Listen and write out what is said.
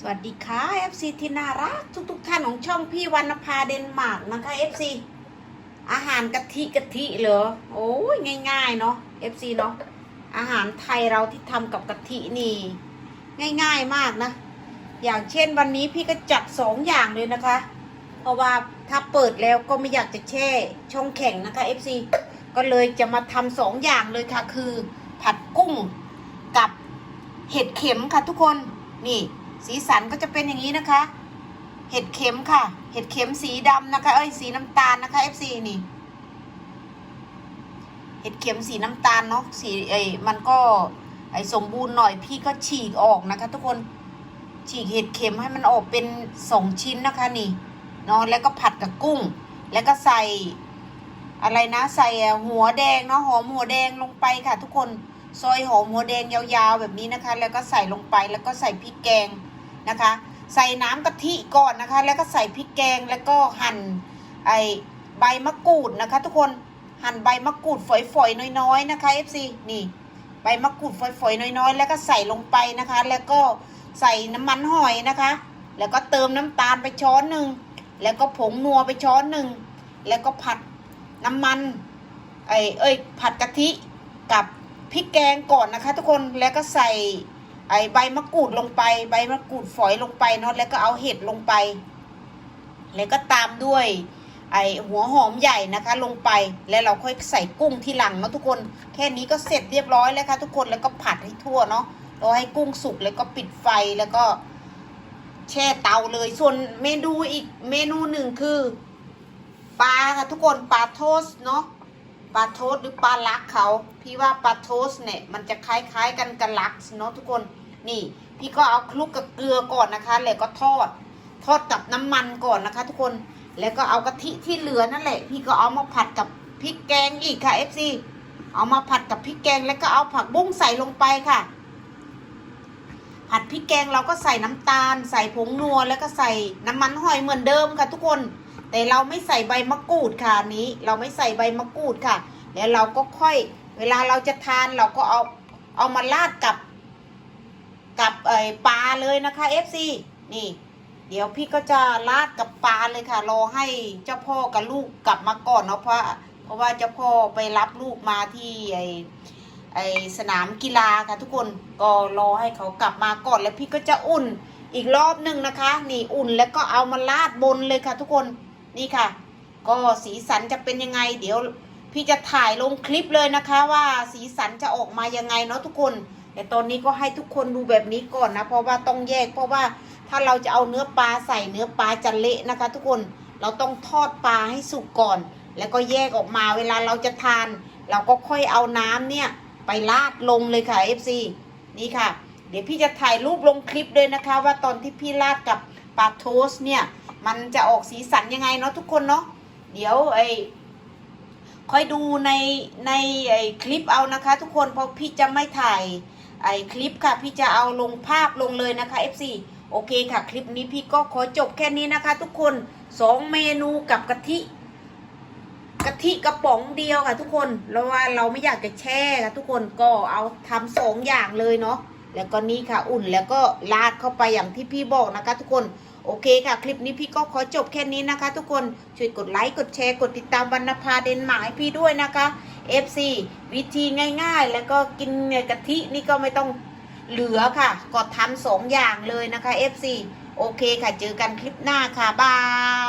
สวัสดีค่ะ FC ที่น่ารักทุกๆท่านของช่องพี่วรรณภาเดนมาร์กนะคะ FC อาหารกะทิกะทิเหรอโอ้ยง่ายๆเนาะ FC เนาะอาหารไทยเราที่ทำกับกะทินี่ ง่ายๆมากนะ อย่างเช่นวันนี้พี่ก็จัดสองอย่างเลยนะคะ เพราะว่าถ้าเปิดแล้วก็ไม่อยากจะแช่ช่องแข็งนะคะ FC ก็เลยจะมาทำสองอย่างเลยค่ะ คือ ผัดกุ้งกับเห็ดเข็มค่ะทุกคนนี่ สีสันก็จะเป็นอย่างนี้นะคะ เห็ดเข็มค่ะ เห็ดเข็มสีดำนะคะ เอ้ยสีน้ำตาลนะคะ FC นี่ เห็ดเข็มสีน้ำตาลเนาะ สีเอ้ยมันก็ไอ้สมบูรณ์หน่อยพี่ก็ฉีกออกนะคะ ทุกคน ฉีกเห็ดเข็มให้มันออกเป็นสองชิ้นนะคะนี่เนาะแล้วก็ผัดกับกุ้ง แล้วก็ใส่อะไรนะ ใส่หัวแดงเนาะหอมหัวแดงลงไปค่ะ ทุกคนซอยหอมหัวแดงยาวๆแบบนี้นะคะ แล้วก็ใส่ลงไปแล้วก็ใส่พริกแกง นะคะ ใส่น้ำกะทิก่อนนะคะ แล้วก็ใส่พริกแกงแล้วก็หั่นไอใบมะกรูดนะคะ ทุกคนหั่นใบมะกรูดฝอยๆน้อยๆนะคะ FC นี่ใบมะกรูดฝอยๆน้อยๆ แล้วก็ใส่ลงไปนะคะ แล้วก็ใส่น้ำมันหอยนะคะ แล้วก็เติมน้ำตาลไปช้อนหนึ่งแล้วก็ผงนัวไปช้อนหนึ่งแล้วก็ผัดน้ำมันไอเอ้ยผัดกะทิกับพริกแกงก่อนนะคะ ทุกคนแล้วก็ใส่ ไอใบมะกรูดลงไป ใบมะกรูดฝอยลงไปเนาะแล้วก็เอาเห็ดลงไป แล้วก็ตามด้วย ไอหัวหอมใหญ่นะคะลงไปแล้วเราค่อยใส่กุ้งที่หลังเนาะทุกคน แค่นี้ก็เสร็จเรียบร้อยแล้วค่ะทุกคนแล้วก็ผัดให้ทั่วเนาะรอให้กุ้งสุกแล้วก็ปิดไฟแล้วก็แช่เตาเลย ส่วนเมนูอีกเมนูหนึ่งคือปลาค่ะทุกคนปลาโทสเนาะ ปลาโทสหรือปลาลักเขา พี่ว่าปลาโทสเนี่ยมันจะคล้ายๆกันกับลักเนาะทุกคน นี่ พี่ก็เอาคลุกกับเกลือก่อนนะคะ แล้วก็ทอด ทอดกับน้ำมันก่อนนะคะ ทุกคน แล้วก็เอากะทิที่เหลือนั่นแหละ พี่ก็เอามาผัดกับพริกแกงอีกค่ะ FC เอามาผัดกับพริกแกงแล้วก็เอาผักบุ้งใส่ลงไปค่ะ ผัดพริกแกงเราก็ใส่น้ำตาล ใส่ผงนัวแล้วก็ใส่น้ำมันหอยเหมือนเดิมค่ะทุกคน แต่เราไม่ใส่ใบมะกรูดค่ะนนี้ เราไม่ใส่ใบมะกรูดค่ะ แล้วเราก็ค่อย เวลาเราจะทานเราก็เอาเอามาราดกับ กับไอปลาเลยนะคะ FC นี่ เดี๋ยวพี่ก็จะราดกับปลาเลยค่ะ รอให้เจ้าพ่อกับลูกกลับมาก่อนเนาะเพราะเพราะว่าเจ้าพ่อไปรับลูกมาที่ไอไอสนามกีฬาค่ะทุกคนก็รอให้เขากลับมาก่อนแล้วพี่ก็จะอุ่นอีกรอบหนึ่งนะคะ นี่อุ่นแล้วก็เอามาราดบนเลยค่ะทุกคน นี่ค่ะ ก็สีสันจะเป็นยังไง เดี๋ยวพี่จะถ่ายลงคลิปเลยนะคะว่าสีสันจะออกมายังไงเนาะทุกคน แต่ตอนนี้ก็ให้ทุกคนดูแบบนี้ก่อนนะ เพราะว่าต้องแยก เพราะว่าถ้าเราจะเอาเนื้อปลาใส่เนื้อปลาจะเละนะคะ ทุกคนเราต้องทอดปลาให้สุกก่อน แล้วก็แยกออกมาเวลาเราจะทาน เราก็ค่อยเอาน้ำเนี่ยไปราดลงเลยค่ะ FC นี่ค่ะ เดี๋ยวพี่จะถ่ายรูปลงคลิปเลยนะคะ ว่าตอนที่พี่ราดกับ ปลาโทสเนี่ย มันจะออกสีสันยังไงเนาะทุกคนเนาะเดี๋ยวไอ้ค่อยดูในในไอ้คลิปเอานะคะ ทุกคนเพราะพี่จะไม่ถ่ายไอ้คลิปค่ะ พี่จะเอาลงภาพลงเลยนะคะ FC โอเคค่ะ คลิปนี้พี่ก็ขอจบแค่นี้นะคะ ทุกคนสองเมนูกับกะทิกะทิกระป๋องเดียวค่ะ ทุกคนแล้วว่าเราไม่อยากจะแช่ค่ะทุกคนก็เอาทำสองอย่างเลยเนาะแล้วก็นี่ค่ะอุ่นแล้วก็ราดเข้าไปอย่างที่พี่บอกนะคะ ทุกคน โอเคค่ะ คลิปนี้พี่ก็ขอจบแค่นี้นะคะ ทุกคนช่วยกดไลค์กดแชร์กดติดตามวรรณภาเดนมาร์กให้พี่ด้วยนะคะ FC วิธีง่ายๆ แล้วก็กินกะทินี่ก็ไม่ต้องเหลือค่ะก็ทำสองอย่างเลยนะคะ FC โอเคค่ะ เจอกันคลิปหน้าค่ะ บาย